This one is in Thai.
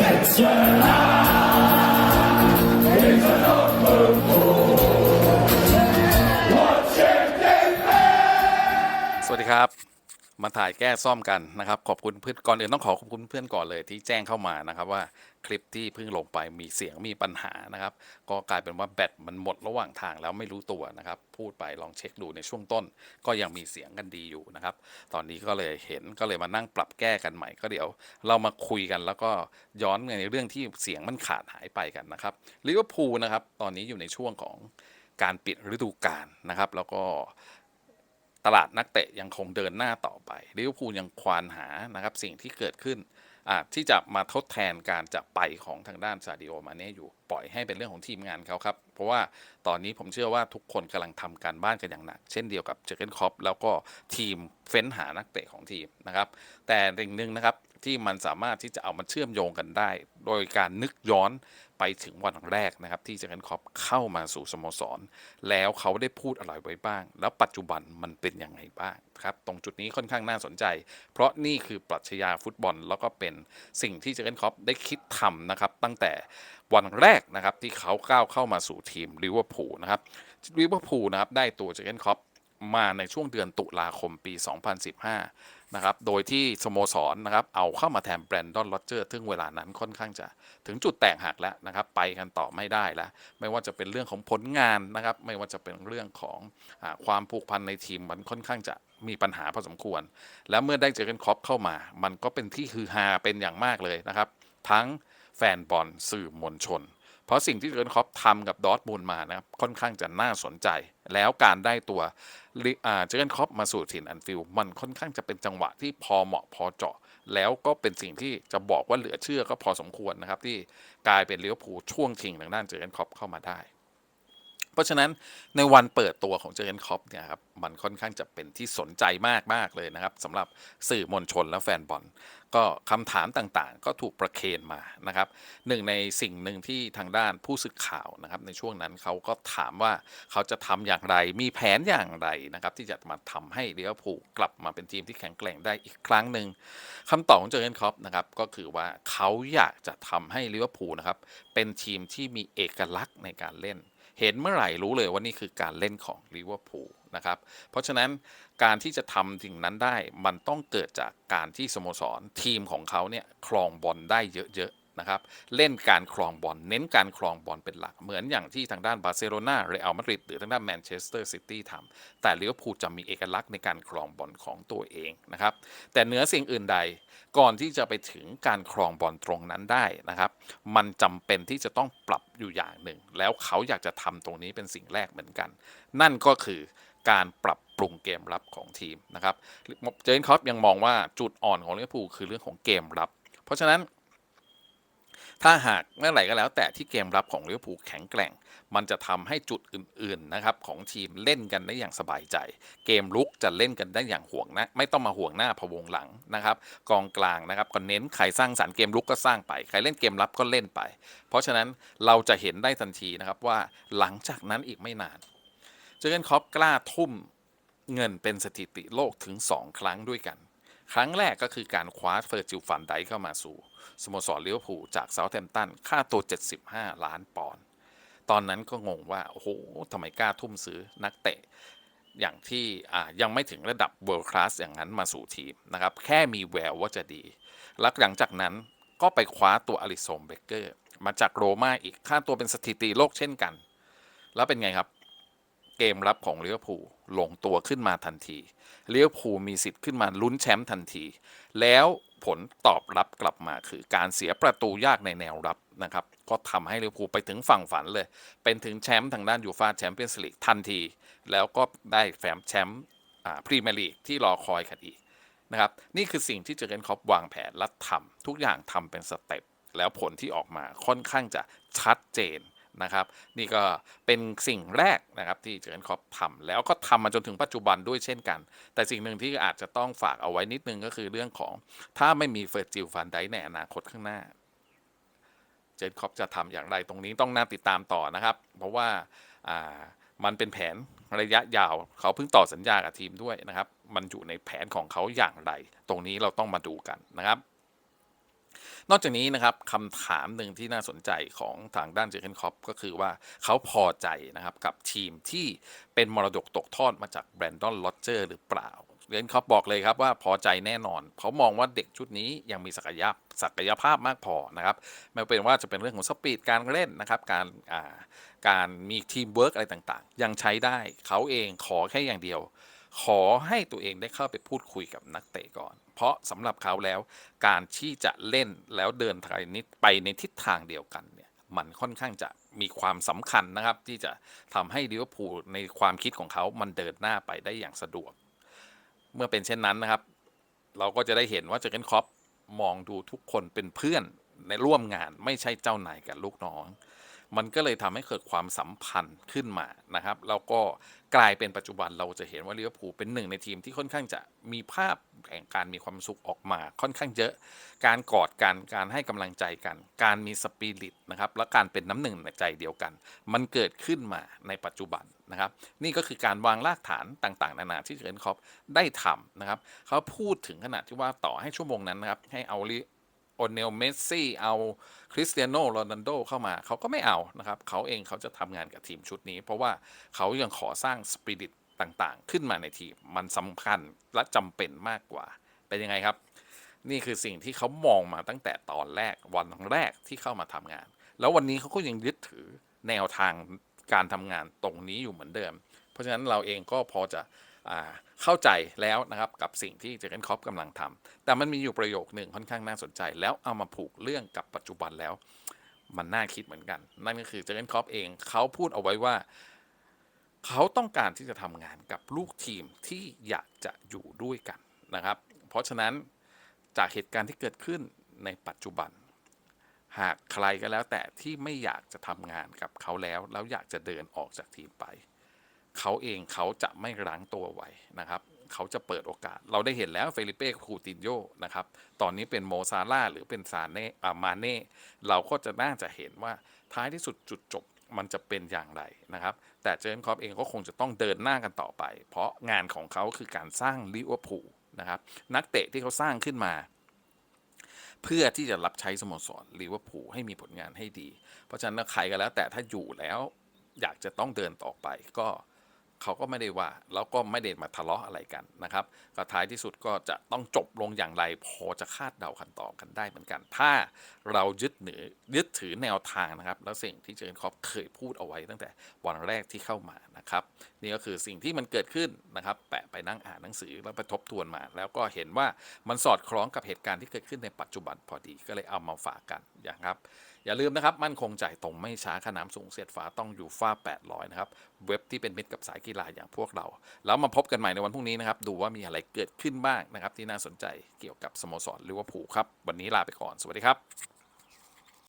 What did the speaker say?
สวัสดีครับ มาถ่ายแก้ซ่อมกันนะครับ ขอบคุณเพื่อนก่อนอื่นต้องขอขอบคุณเพื่อนก่อนเลยที่แจ้งเข้ามานะครับว่าคลิปที่เพิ่งลงไปมีเสียงมีปัญหานะครับ ก็กลายเป็นว่าแบตมันหมดระหว่างทางแล้วไม่รู้ตัวนะครับ พูดไปลองเช็คดูในช่วงต้น ก็ยังมีเสียงกันดีอยู่นะครับ ตอนนี้ก็เลยเห็นก็เลยมานั่งปรับแก้กันใหม่ก็เดี๋ยว เรามาคุยกันแล้วก็ย้อนในเรื่องที่เสียงมันขาดหายไปกันนะครับลิเวอร์พูลนะครับตอนนี้อยู่ในช่วงของการปิดฤดูกาลนะครับ แล้วก็ ตลาดนักเตะยังคงเดินหน้าต่อไปลิเวอร์พูลยังควานหานะครับสิ่งที่เกิดขึ้นที่จะมาทดแทนการจะไปของทางด้านซาดิโอมาเน่อยู่ปล่อยให้เป็นเรื่องของทีมงานเขาครับ เพราะว่าตอนนี้ผมเชื่อว่าทุกคนกำลังทำการบ้านกันอย่างหนัก เช่นเดียวกับเจอเกนคอปแล้วก็ทีมเฟ้นหานักเตะของทีมนะครับ แต่สิ่งหนึ่งนะครับ ที่มันสามารถที่จะเอามาเชื่อมโยงกันได้ โดยการนึกย้อนไปถึงวันแรกนะครับ ที่เจอร์เกนคอปเข้ามาสู่สโมสร แล้วเขาได้พูดอะไรไว้บ้าง แล้วปัจจุบันมันเป็นยังไงบ้างครับ ตรงจุดนี้ค่อนข้างน่าสนใจ เพราะนี่คือปรัชญาฟุตบอล แล้วก็เป็นสิ่งที่เจอร์เกนคอปได้คิดทำนะครับ ตั้งแต่วันแรกนะครับที่เขาก้าวเข้ามาสู่ทีมลิเวอร์พูลนะครับลิเวอร์พูลนะครับได้ตัวเจอร์เกนคอป มาในช่วงเดือนตุลาคมปี 2015 นะครับ โดยที่สโมสรนะครับ เอาเข้ามาแทนแบรนดอนโรเจอร์ซึ่งเวลานั้นค่อนข้างจะถึงจุดแตกหักแล้วนะครับ ไปกันต่อไม่ได้แล้ว ไม่ว่าจะเป็นเรื่องของผลงานนะครับ ไม่ว่าจะเป็นเรื่องของอความผูกพันในทีมมันค่อนข้างจะมีปัญหาพอสมควร แล้วเมื่อได้เจอกันครอปเข้ามา มันก็เป็นที่ฮือฮาเป็นอย่างมากเลยนะครับ ทั้งแฟนบอลสื่อมวลชน เพราะสิ่งที่เจอร์นคอปทำกับดอทมูลมานะครับค่อนข้างจะน่าสนใจ แล้วการได้ตัวเจอร์เกนคอปมาสู่ถิ่นอันฟิลมันค่อนข้างจะเป็นจังหวะที่พอเหมาะพอเจาะ แล้วก็เป็นสิ่งที่จะบอกว่าเหลือเชื่อก็พอสมควรนะครับที่กลายเป็นเลี้ยวผูช่วงชิงทางด้านเจอร์เกนคอปเข้ามาได้ เพราะฉะนั้นในวันเปิดตัวของเจอร์เกนคอปเนี่ยครับมันค่อนข้างจะเป็นที่สนใจมากมากเลยนะครับสำหรับสื่อมวลชนและแฟนบอลก็คำถามต่างๆ ก็ถูกประเคนมานะครับหนึ่งในสิ่งหนึ่งที่ทางด้านผู้สื่อข่าวนะครับในช่วงนั้นเขาก็ถามว่าเขาจะทำอย่างไรมีแผนอย่างไรนะครับที่จะมาทำให้เวอร์พูลกลับมาเป็นทีมที่แข็งแกร่งได้อีกครั้งหนึ่งคำตอบของเจอร์เกนคอปนะครับก็คือว่าเขาอยากจะทำให้ลิเวอร์พูลนะครับเป็นทีมที่มีเอกลักษณ์ในการเล่น เห็นเมื่อไหร่รู้เลยว่านี่คือการเล่นของลิเวอร์พูลนะครับ เพราะฉะนั้นการที่จะทำสิ่งนั้นได้มันต้องเกิดจากการที่สโมสรทีมของเขาเนี่ยครองบอลได้เยอะ นะครับเล่นการครองบอลเน้นการครองบอลเป็นหลัก เหมือนอย่างที่ทางด้านบาร์เซโลนาเรอัลมาดริดหรือทางด้านแมนเชสเตอร์ซิตี้ทำแต่ลิเวอร์พูลจะมีเอกลักษณ์ในการครองบอลของตัวเองนะครับแต่เหนือสิ่งอื่นใดก่อนที่จะไปถึงการครองบอลตรงนั้นได้นะครับ มันจำเป็นที่จะต้องปรับอยู่อย่างหนึ่ง แล้วเขาอยากจะทำตรงนี้เป็นสิ่งแรกเหมือนกัน นั่นก็คือการปรับปรุงเกมรับของทีมนะครับเจนคอปยังมองว่าจุดอ่อนของลิเวอร์พูลคือเรื่องของเกมรับ เพราะฉะนั้น ถ้าหากเมื่อไหร่ก็แล้ว แต่ที่เกมรับของลิเวอร์พูลแข็งแกร่ง มันจะทำให้จุดอื่นๆนะครับของทีมเล่นกันได้อย่างสบายใจ เกมลุกจะเล่นกันได้อย่างห่วงนะ ไม่ต้องมาห่วงหน้าพวงหลังนะครับ กองกลางนะครับก็เน้นใครสร้างสรรค์เกมลุกก็สร้างไป ใครเล่นเกมรับก็เล่นไป เพราะฉะนั้นเราจะเห็นได้ทันทีนะครับว่าหลังจากนั้นอีกไม่นานเจอร์เกนค็อปกล้าทุ่มเงินเป็นสถิติโลกถึง 2 ครั้งด้วยกัน ครั้งแรกก็คือการคว้าเฟอร์จิลฟันไดเข้ามาสู่ สโมสรเลิเวอร์พูจากเซาท์แฮมป์ตันค่าตัว 75 ล้านปอนด์ตอนนั้นก็งงว่า โอ้โหทำไมกล้าทุ่มซื้อนักเตะ อย่างที่ยังไม่ถึงระดับ world class อย่างนั้นมาสู่ทีมนะครับ แค่มีแววว่าจะดี แล้วหลังจากนั้นก็ไปคว้าตัวอลิสงเบเกอร์มาจากโรม่าอีกค่าตัวเป็นสถิติโลกเช่นกัน แล้วเป็นไงครับ เกมรับของเลิเวอร์พูลลงตัวขึ้นมาทันทีเลิเวอร์พูลมีสิทธิ์ขึ้นมาลุ้นแชมป์ทันที แล้วผลตอบรับกลับมาคือการเสียประตูยากในแนวรับนะครับ ก็ทำให้ลิเวอร์พูลไปถึงฝั่งฝันเลย เป็นถึงแชมป์ทางด้านยูฟาแชมเปี้ยนส์ลีกทันที แล้วก็ได้แฟมแชมป์พรีเมียร์ลีกที่รอคอยกันอีกนะครับ นี่คือสิ่งที่เจอร์เกนคล็อปวางแผนและทำทุกอย่างทำเป็นสเต็ปแล้วผลที่ออกมาค่อนข้างจะชัดเจน นะครับ นี่ก็เป็นสิ่งแรกนะครับที่เจอร์เกนคล็อปทำแล้วก็ทำมาจนถึงปัจจุบันด้วยเช่นกัน แต่สิ่งหนึ่งที่อาจจะต้องฝากเอาไว้นิดนึงก็คือเรื่องของถ้าไม่มีเฟอร์จิลฟันไดในอนาคตข้างหน้าเจนคอปจะทำอย่างไรตรงนี้ต้องน่าติดตามต่อนะครับ เพราะว่ามันเป็นแผนระยะยาวเขาเพิ่งต่อสัญญากับทีมด้วยนะครับ มันอยู่ในแผนของเขาอย่างไร ตรงนี้เราต้องมาดูกันนะครับ นอกจากนี้นะครับคำถามหนึ่งที่น่าสนใจของทางด้านเจอเกนคอปก็คือว่าเขาพอใจนะครับกับทีมที่เป็นมรดกตกทอดมาจากแบรนดอนลอ d เจอร์หรือเปล่าเจอร์เกนคอปบอกเลยครับว่าพอใจแน่นอนเขามองว่าเด็กชุดนี้ยังมีศักยภาพศักยภาพมากพอนะครับไม่เป็นว่าจะเป็นเรื่องของสปีดการเล่นนะครับการการมีทีมเวิร์กอะไรต่างๆ ยังใช้ได้เขาเองขอแค่อย่างเดียว ขอให้ตัวเองได้เข้าไปพูดคุยกับนักเตะก่อน เพราะสำหรับเขาแล้ว การที่จะเล่นแล้วเดินทางนิดไปในทิศทางเดียวกันเนี่ยมันค่อนข้างจะมีความสำคัญนะครับ ที่จะทำให้ลิเวอร์พูลในความคิดของเขามันเดินหน้าไปได้อย่างสะดวก เมื่อเป็นเช่นนั้นนะครับ เราก็จะได้เห็นว่าเจอร์เกนคอปมองดูทุกคนเป็นเพื่อนในร่วมงานไม่ใช่เจ้านายกับลูกน้อง มันก็เลยทำให้เกิดความสัมพันธ์ขึ้นมานะครับ แล้วก็กลายเป็นปัจจุบันเราจะเห็นว่าลิเวอร์พูลเป็นหนึ่งในทีมที่ค่อนข้างจะมีภาพแห่งการมีความสุขออกมาค่อนข้างเยอะ การกอดกัน การให้กำลังใจกัน การมีสปิริตนะครับ และการเป็นน้ำหนึ่งในใจเดียวกัน มันเกิดขึ้นมาในปัจจุบันนะครับ นี่ก็คือการวางรากฐานต่างๆ นานาที่เจอร์นค็อปได้ทำนะครับ เขาพูดถึงขนาดที่ว่าต่อให้ชั่วโมงนั้นนะครับ ให้เอาลิ โอเนลเมสซี่เอาคริสเตียโนโรนัลโดเข้ามาเขาก็ไม่เอานะครับเขาเองเขาจะทำงานกับทีมชุดนี้ เพราะว่าเขายังขอสร้างสปิริตต่างๆ ขึ้นมาในทีม มันสำคัญและจำเป็นมากกว่า เป็นยังไงครับ นี่คือสิ่งที่เขามองมาตั้งแต่ตอนแรกวันแรกที่เข้ามาทำงาน แล้ววันนี้เขาก็ยังยึดถือแนวทางการทำงานตรงนี้อยู่เหมือนเดิม เพราะฉะนั้นเราเองก็พอจะ เข้าใจแล้วนะครับกับสิ่งที่เจอร์เกนค็อปกำลังทำแต่มันมีอยู่ประโยคหนึ่งค่อนข้างน่าสนใจ แล้วเอามาผูกเรื่องกับปัจจุบันแล้ว มันน่าคิดเหมือนกัน นั่นก็คือเจอร์เกนค็อปเองเขาพูดเอาไว้ว่า เขาต้องการที่จะทำงานกับลูกทีมที่อยากจะอยู่ด้วยกันนะครับ เพราะฉะนั้นจากเหตุการณ์ที่เกิดขึ้นในปัจจุบัน หากใครก็แล้วแต่ที่ไม่อยากจะทำงานกับเขาแล้ว แล้วอยากจะเดินออกจากทีมไป เขาเองเขาจะไม่รั้งตัวไว้นะครับเขาจะเปิดโอกาส เราได้เห็นแล้วเฟลิเป้คูตินโยนะครับ ตอนนี้เป็นโมซาร่าหรือเป็นซาเน่อามาเน่ เราก็จะน่าจะเห็นว่าท้ายที่สุดจุดจบมันจะเป็นอย่างไรนะครับ แต่เจอร์เกนคอปเองก็คงจะต้องเดินหน้ากันต่อไป เพราะงานของเขาคือการสร้างลิเวอร์พูลนะครับ นักเตะที่เขาสร้างขึ้นมา เพื่อที่จะรับใช้สโมสรลิเวอร์พูลให้มีผลงานให้ดี เพราะฉะนั้นใครก็แล้วแต่ถ้าอยู่แล้วอยากจะต้องเดินต่อไปก็ เขาก็ไม่ได้ว่า แล้วก็ไม่ได้มาทะเลาะอะไรกันนะครับก็ท้ายที่สุดก็จะต้องจบลงอย่างไร พอจะคาดเดาคันต่อกันได้เหมือนกัน ถ้าเรายึดเหนือยึดถือแนวทางนะครับ แล้วสิ่งที่เจอร์นคอปเคยพูดเอาไว้ตั้งแต่วันแรกที่เข้ามานะครับ นี่ก็คือสิ่งที่มันเกิดขึ้นนะครับ แปะไปนั่งอ่านหนังสือแล้วไปทบทวนมา แล้วก็เห็นว่ามันสอดคล้องกับเหตุการณ์ที่เกิดขึ้นในปัจจุบันพอดีก็เลยเอามาฝากกันอย่างครับอย่าลืมนะครับมั่นคงจ่ายตรงไม่ช้าขนามสูงเสียดฟ้าต้องอยู่ฟ้า800นะครับเว็บที่เป็นมิตรกับสายกีฬาอย่างพวกเรา แล้วมาพบกันใหม่ในวันพรุ่งนี้นะครับ ดูว่ามีอะไรเกิดขึ้นบ้างนะครับ ที่น่าสนใจเกี่ยวกับสโมสรลิเวอร์พูลครับ วันนี้ลาไปก่อน สวัสดีครับ